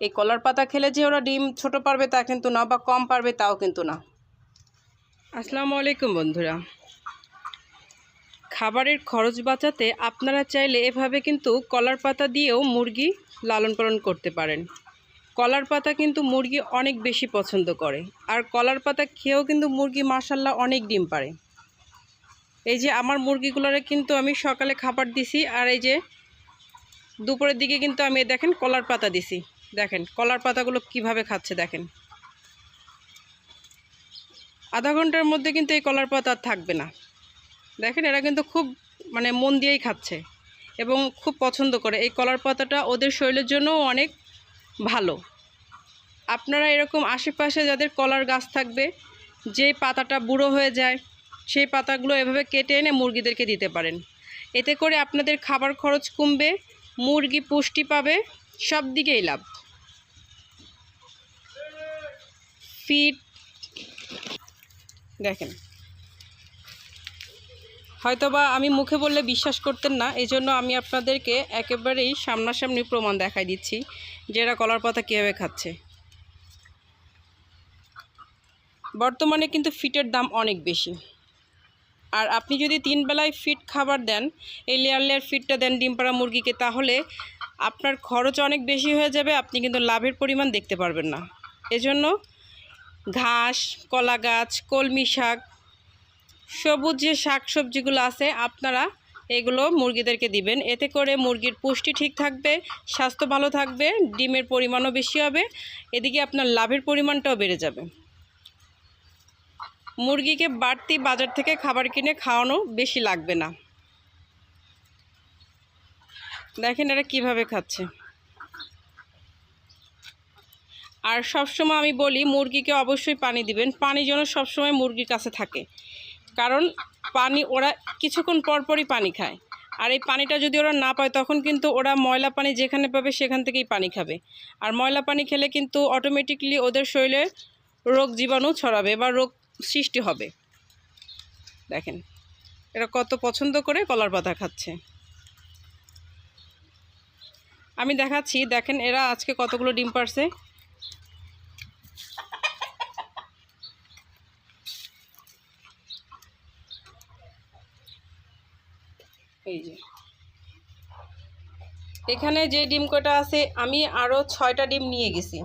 এই কলার পাতা খেলে যে ওরা ডিম ছোট পারবে তা কিন্তু না বা কম পারবে তাও কিন্তু না। আসসালামু আলাইকুম বন্ধুরা। খাবারের খরচ বাঁচাতে আপনারা চাইলে এভাবে কিন্তু কলার পাতা দিয়েও মুরগি লালন পালন করতে পারেন। কলার পাতা কিন্তু মুরগি অনেক বেশি পছন্দ করে, আর কলার পাতা খেয়েও কিন্তু মুরগি মাসাল্লাহ অনেক ডিম পারে। এই যে আমার মুরগিগুলোরে কিন্তু আমি সকালে খাবার দিছি, আর এই যে দুপুরের দিকে কিন্তু আমি দেখেন কলার পাতা দিছি। দেখেন, কলার পাতাগুলো কীভাবে খাচ্ছে দেখেন। আধা ঘণ্টার মধ্যে কিন্তু এই কলার পাতা আর থাকবে না। দেখেন, এরা কিন্তু খুব মানে মন দিয়েই খাচ্ছে এবং খুব পছন্দ করে। এই কলার পাতাটা ওদের শরীরের জন্যও অনেক ভালো। আপনারা এরকম আশেপাশে যাদের কলার গাছ থাকবে যে পাতাটা বুড়ো হয়ে যায়, সেই পাতাগুলো এভাবে কেটে এনে মুরগিদেরকে দিতে পারেন। এতে করে আপনাদের খাবার খরচ কমবে, মুরগি পুষ্টি পাবে, সব দিকেই লাভ। ফিট দেখেন। হয়তোবা আমি মুখে বললে বিশ্বাস করতেন না এই জন্য আমি আপনাদেরকে একেবারেই সামনাসামনি প্রমাণ দেখাই দিচ্ছি যে এরা কলার পাতা কীভাবে খাচ্ছে। বর্তমানে কিন্তু ফিটের দাম অনেক বেশি। আর আপনি যদি তিন বেলায় ফিট খাবার দেন, এই লেয়ার লেয়ার ফিটটা দেন ডিম পাড়া মুরগিকে, তাহলে আপনার খরচ অনেক বেশি হয়ে যাবে, আপনি কিন্তু লাভের পরিমাণ দেখতে পারবেন না। এজন্য ঘাস কলা গাছ কলমি শাক, সবুজ যে শাক সবজিগুলো আছে, আপনারা এগুলো মুরগিদেরকে দিবেন। এতে করে মুরগির পুষ্টি ঠিক থাকবে, স্বাস্থ্য ভালো থাকবে, ডিমের পরিমাণও বেশি হবে, এদিকে আপনার লাভের পরিমাণটাও বেড়ে যাবে। মুরগিকে বাড়তি বাজার থেকে খাবার কিনে খাওয়ানো বেশি লাগবে না। দেখেন এরা কীভাবে খাচ্ছে। আর সবসময় আমি বলি, মুরগিকে অবশ্যই পানি দিবেন। পানি যেন সবসময় মুরগির কাছে থাকে। কারণ পানি, ওরা কিছুক্ষণ পরপরই পানি খায়। আর এই পানিটা যদি ওরা না পায়, তখন কিন্তু ওরা ময়লা পানি যেখানে পাবে, সেখান থেকেই পানি খাবে। আর ময়লা পানি খেলে কিন্তু অটোমেটিকলি ওদের শরীরে রোগ জীবাণু ছড়াবে বা রোগ সৃষ্টি হবে। দেখেন, এরা কত পছন্দ করে কলার পাতা খাচ্ছে। আমি দেখাচ্ছি, দেখেন এরা আজকে কতগুলো ডিম পারছে এই যে। এখানে যে ডিম কটা আছে, আমি আরও ছয়টা ডিম নিয়ে গেছি।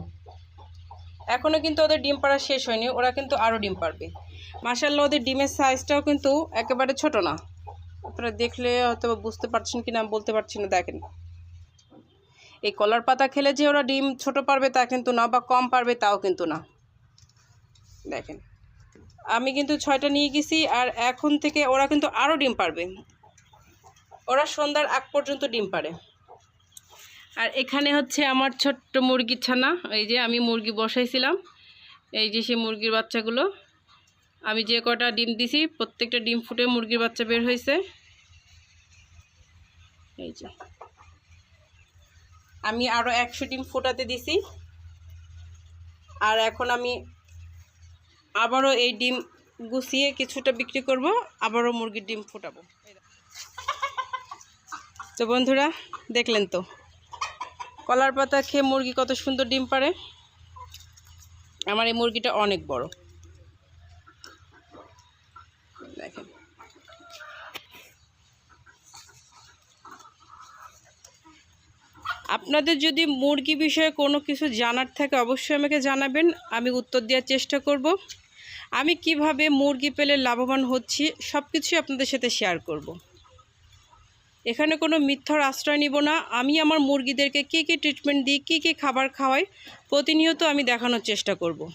এখনও কিন্তু ওদের ডিম পাড়া শেষ হয়নি, ওরা কিন্তু আরও ডিম পারবে মাসাল্লাহ ওদের ডিমের সাইজটাও কিন্তু একেবারে ছোট না। আপনারা দেখলে হয়তো বুঝতে পারছেন কি না বলতে পারছি না, দেখেন। এই কলার পাতা খেলে যে ওরা ডিম ছোট পারবে, তা কিন্তু না, বা কম পারবে, তাও কিন্তু না। দেখেন। আমি কিন্তু ছয়টা নিয়ে গেছি, আর এখন থেকে ওরা কিন্তু আরও ডিম পারবে ওরা সন্ধ্যার আগ পর্যন্ত ডিম পারে আর এখানে হচ্ছে আমার ছোট্ট মুরগির ছানা, এই যে আমি মুরগি বসাইছিলাম, এই যে সে মুরগির বাচ্চাগুলো। আমি যে কটা ডিম দিছি, প্রত্যেকটা ডিম ফুটে মুরগির বাচ্চা বের হয়েছে এই যে। আমি আরও একশো ডিম ফোটাতে দিছি। আর এখন আমি আবারও এই ডিম গুছিয়ে কিছুটা বিক্রি করব, আবারও মুরগির ডিম ফোটাবো। তো বন্ধুরা, দেখলেন তো। কলার পাতা খেয়ে মুরগি কত সুন্দর ডিম পারে আমার এই মুরগিটা অনেক বড়। দেখেন। আপনাদের যদি মুরগি বিষয়ে কোনো কিছু জানার থাকে, অবশ্যই আমাকে জানাবেন। আমি উত্তর দেওয়ার চেষ্টা করব। আমি কীভাবে মুরগি পেলে লাভবান হচ্ছি সব কিছুই আপনাদের সাথে শেয়ার করব। এখানে কোনো মিথ্যার আশ্রয় নিব না। আমি আমার মুরগিদেরকে কী কী ট্রিটমেন্ট দিই, কী কী খাবার খাওয়াই, প্রতিনিয়ত আমি দেখানোর চেষ্টা করব।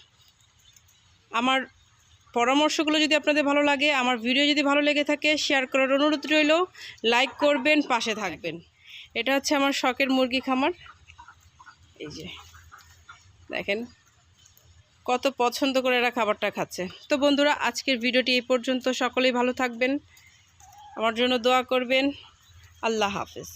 আমার পরামর্শগুলো যদি আপনাদের ভালো লাগে, আমার ভিডিও যদি ভালো লেগে থাকে শেয়ার করার অনুরোধ রইল। লাইক করবেন, পাশে থাকবেন। এটা হচ্ছে আমার শখের মুরগি খামার। এই যে, দেখেন কত পছন্দ করে এরা খাবারটা খাচ্ছে। তো বন্ধুরা, আজকের ভিডিওটি এই পর্যন্ত। সকলেই ভালো থাকবেন। আমার জন্য দোয়া করবেন। আল্লাহ হাফেজ।